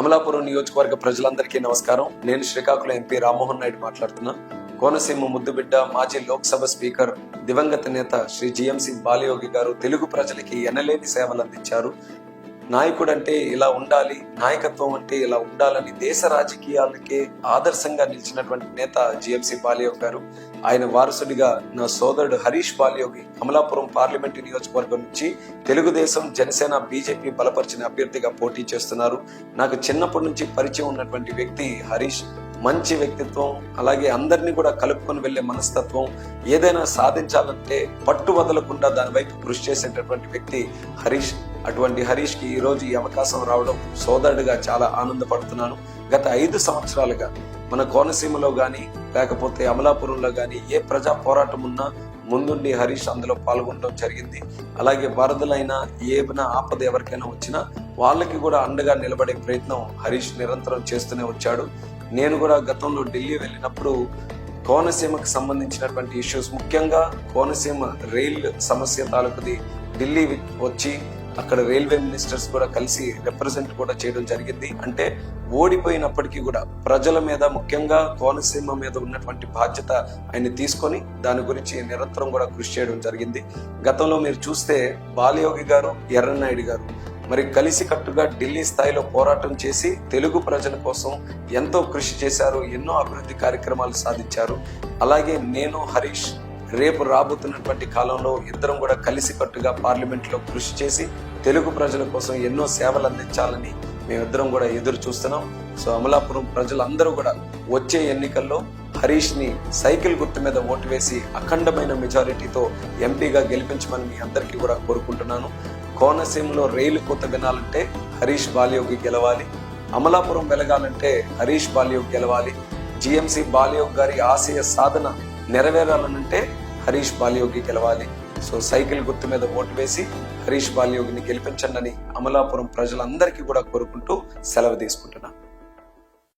అమలాపురం నియోజకవర్గ ప్రజలందరికీ నమస్కారం. నేను శ్రీకాకుళం ఎంపీ రామ్మోహన్ నాయుడు మాట్లాడుతున్నా. కోనసీమ ముద్దుబిడ్డ మాజీ లోక్సభ స్పీకర్ దివంగత నేత శ్రీ జిఎంసి బాలయోగి గారు తెలుగు ప్రజలకి ఎనలేని సేవలు అందించారు నాయకుడు అంటే ఇలా ఉండాలి నాయకత్వం అంటే ఇలా ఉండాలని దేశ రాజకీయాలకే ఆదర్శంగా నిలిచినటువంటి నేత జిఎంసి బాలయోగ్ గారు ఆయన వారసుడిగా నా సోదరుడు హరీష్ బాలయోగి అమలాపురం పార్లమెంటు నియోజకవర్గం నుంచి తెలుగుదేశం జనసేన బీజేపీ బలపరిచిన అభ్యర్థిగా పోటీ చేస్తున్నారు. నాకు చిన్నప్పటి నుంచి పరిచయం ఉన్నటువంటి వ్యక్తి హరీష్ మంచి వ్యక్తిత్వం అలాగే అందరినీ కూడా కలుపుకొని వెళ్ళే మనస్తత్వం ఏదైనా సాధించాలంటే పట్టు వదలకుండా దాని వైపు కృషి చేసేటటువంటి వ్యక్తి హరీష్. అటువంటి హరీష్కి ఈ ఈ అవకాశం రావడం సోదరుడిగా చాలా ఆనందపడుతున్నాను. గత ఐదు సంవత్సరాలుగా మన కోనసీమలో కానీ లేకపోతే అమలాపురంలో కానీ ఏ ప్రజా పోరాటం ఉన్నా ముందుండి హరీష్ అందులో పాల్గొనడం జరిగింది. అలాగే వరదలైనా ఏమైనా ఆపద ఎవరికైనా వచ్చినా వాళ్ళకి కూడా అండగా నిలబడే ప్రయత్నం హరీష్ నిరంతరం చేస్తూనే వచ్చాడు. నేను కూడా గతంలో ఢిల్లీ వెళ్ళినప్పుడు కోనసీమకు సంబంధించినటువంటి ఇష్యూస్ ముఖ్యంగా కోనసీమ రైల్ సమస్య తాలూకుది ఢిల్లీ వచ్చి అక్కడ రైల్వే మినిస్టర్స్ కూడా కలిసి రిప్రజెంట్ కూడా చేయడం జరిగింది. అంటే ఓడిపోయినప్పటికీ కూడా ప్రజల మీద ముఖ్యంగా కోనసీమ మీద ఉన్నటువంటి బాధ్యత ఆయన తీసుకొని దాని గురించి నిరంతరం కూడా కృషి చేయడం జరిగింది. గతంలో మీరు చూస్తే బాలయోగి గారు ఎర్రనాయుడు గారు మరి కలిసికట్టుగా ఢిల్లీ స్థాయిలో పోరాటం చేసి తెలుగు ప్రజల కోసం ఎంతో కృషి చేశారు ఎన్నో అభివృద్ధి కార్యక్రమాలు సాధించారు. అలాగే నేను హరీష్ రేపు రాబోతున్నటువంటి కాలంలో ఇద్దరం కూడా కలిసికట్టుగా పార్లమెంట్లో కృషి చేసి తెలుగు ప్రజల కోసం ఎన్నో సేవలు అందించాలని మేమిద్దరం కూడా ఎదురు చూస్తున్నాం. సో అమలాపురం ప్రజలందరూ కూడా వచ్చే ఎన్నికల్లో హరీష్ని సైకిల్ గుర్తు మీద ఓటు వేసి అఖండమైన మెజారిటీతో ఎంపీగా గెలిపించమని మీ అందరికీ కూడా కోరుకుంటున్నాను. కోనసీమలో రైలు కోత వినాలంటే హరీష్ బాలయోగి గెలవాలి. అమలాపురం వెలగాలంటే హరీష్ బాలయోగి గెలవాలి. జిఎంసి బాలయోగ్ గారి ఆశయ సాధన నెరవేరాలనంటే హరీష్ బాలయోగి గెలవాలి. సో సైకిల్ గుర్తు మీద ఓటు వేసి హరీష్ బాలయోగిని గెలిపించండి అమలాపురం ప్రజలందరికీ కూడా కోరుకుంటూ సెలవు తీసుకుంటున్నాను.